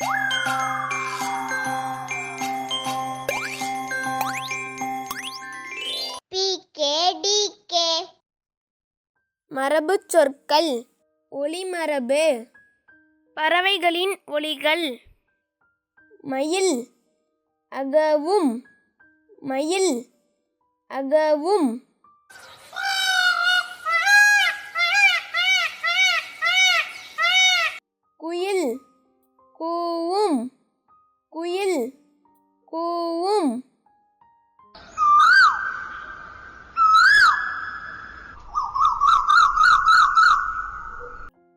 மரபு மரபுச் சொற்கள் ஒளிமரபு பறவைகளின் ஒளிகள் மயில். அகவும். மயில். அகவும்.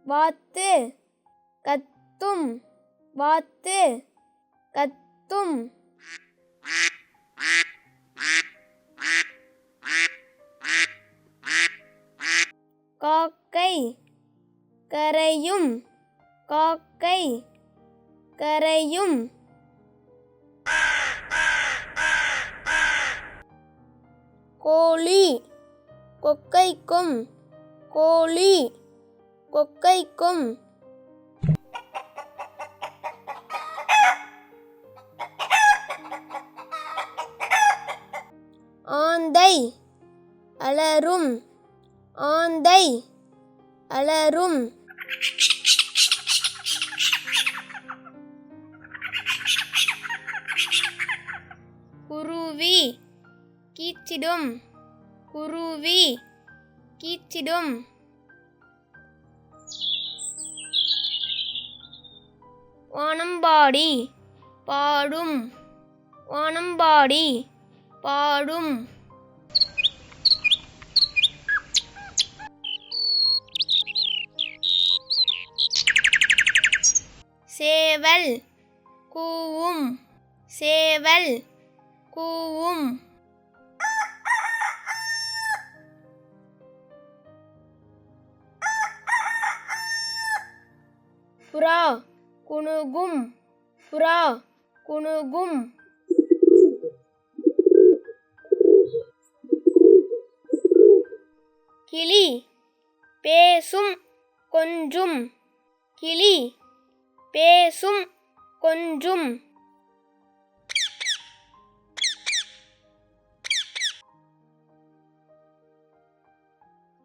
வாத்து கத்தும் வாத்து கத்தும். காக்கை கரையும் காக்கை கரையும். கோழி கொக்கைக்கும் கோழி கொக்கைக்கும். ஆந்தை அலரும். ஆந்தை அலரும். குருவி கீச்சிடும். குருவி கீச்சிடும். வானம்பாடி பாடும். வானம்பாடி பாடும். சேவல் கூவும். சேவல் கூவும். புறா குணுகும். புறா குணுகும். கிளி பேசும் கொஞ்சும். கிளி பேசும் கொஞ்சும்.